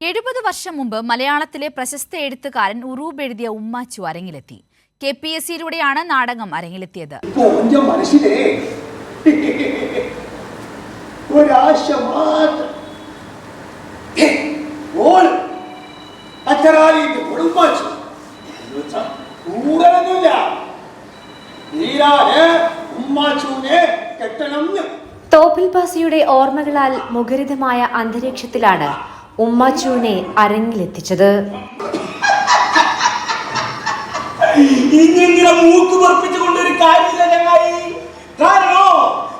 എഴുപത് വർഷം മുമ്പ് മലയാളത്തിലെ പ്രശസ്ത എഴുത്തുകാരൻ ഉറൂബ് എഴുതിയ ഉമ്മാച്ചു അരങ്ങിലെത്തി. കെ പി എസ് സിയിലൂടെയാണ് നാടകം അരങ്ങിലെത്തിയത്. തോപ്പിൽ പാസിയുടെ ഓർമ്മകളാൽ മുഖരിതമായ അന്തരീക്ഷത്തിലാണ് ഉമ്മാച്ചുവിനെ അരങ്ങിലെത്തിച്ചത്. ഇങ്ങനെ മൂക്ക് പറപ്പിച്ചുകൊണ്ട് ഒരു കാര്യമില്ല ചങ്ങായി. കാരണോ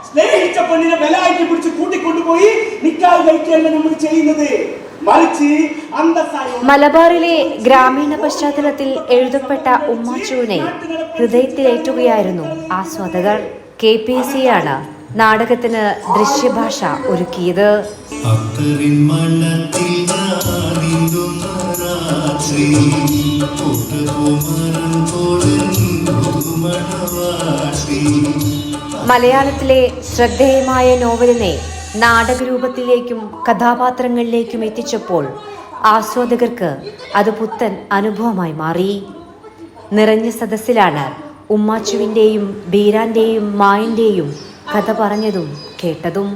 സ്നേഹിച്ച പെണ്ണിനെ ബലായിട്ട് പിടിച്ച് കൂട്ടിക്കൊണ്ടുപോയി നിക്കാൽ കഴിക്കുകയല്ല നമ്മൾ ചെയ്യുന്നത്. മലബാറിലെ ഗ്രാമീണ പശ്ചാത്തലത്തിൽ എഴുതപ്പെട്ട ഉമ്മാച്ചുവിനെ ഹൃദയത്തിലേറ്റുകയായിരുന്നു ആസ്വാദകർ. കെ പി സിയാണ് നാടകത്തിന് ദൃശ്യഭാഷ ഒരുക്കിയത്. മലയാളത്തിലെ ശ്രദ്ധേയമായ നോവലിനെ നാടകരൂപത്തിലേക്കും കഥാപാത്രങ്ങളിലേക്കും എത്തിച്ചപ്പോൾ ആസ്വാദകർക്ക് അത് പുത്തൻ അനുഭവമായി മാറി. നിറഞ്ഞ സദസ്സിലാണ് ഉമ്മാച്ചുവിന്റെയും ബീരാന്റെയും മായന്റെയും കഥ പറഞ്ഞതും കേട്ടതും.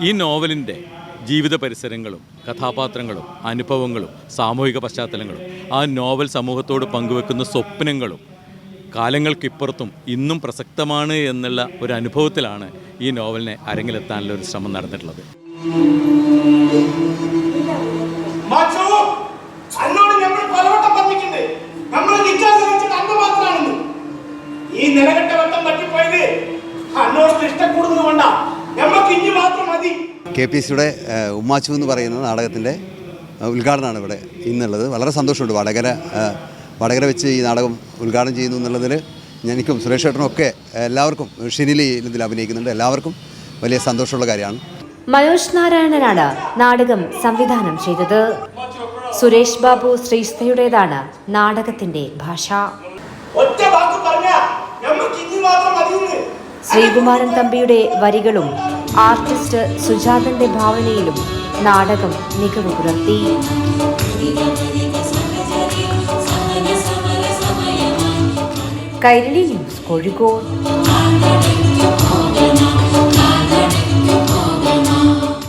ഈ നോവലിന്റെ ജീവിത പരിസരങ്ങളും കഥാപാത്രങ്ങളും അനുഭവങ്ങളും സാമൂഹിക പശ്ചാത്തലങ്ങളും ആ നോവൽ സമൂഹത്തോട് പങ്കുവെക്കുന്ന സ്വപ്നങ്ങളും കാലങ്ങൾക്കിപ്പുറത്തും ഇന്നും പ്രസക്തമാണ് എന്നുള്ള ഒരു അനുഭവത്തിലാണ് ഈ നോവലിനെ അരങ്ങിലെത്താനുള്ള ഒരു ശ്രമം നടന്നിട്ടുള്ളത്. മാച്ചോ അന്നോട് നമ്മൾ പലവട്ടം പറഞ്ഞിട്ടുണ്ട്. നമ്മൾ നിൽക്കാൻ കഴിച്ചത് ഈ നിലകെട്ട വട്ടം ഇനി മാത്രം മതി. കെ പി സിയുടെ ഉമ്മാച്ചു എന്ന് പറയുന്ന നാടകത്തിന്റെ ഉദ്ഘാടനമാണ് ഇവിടെ ഇന്നുള്ളത്. വളരെ സന്തോഷമുണ്ട്. വടകര വടകര വെച്ച് ഈ നാടകം ഉദ്ഘാടനം ചെയ്യുന്നു എന്നുള്ളതിൽ എനിക്കും സുരേഷ് ഏട്ടനും ഒക്കെ എല്ലാവർക്കും ഷിനിലി ഇതിൽ അഭിനയിക്കുന്നുണ്ട്. എല്ലാവർക്കും വലിയ സന്തോഷമുള്ള കാര്യമാണ്. മനോജ് നാരായണനാണ് നാടകം സംവിധാനം ചെയ്തത്. സുരേഷ് ബാബു ശ്രീസ്ഥയുടേതാണ് നാടകത്തിന്റെ ഭാഷ. ഒറ്റ വാക്ക് പറഞ്ഞ ഇനി ശ്രീകുമാരൻ തമ്പിയുടെ വരികളും ആർട്ടിസ്റ്റ് സുജാതന്റെ ഭാവനയിലും നാടകം മികവ് പുലർത്തി. കൈരളി ന്യൂസ് കോഴിക്കോട്.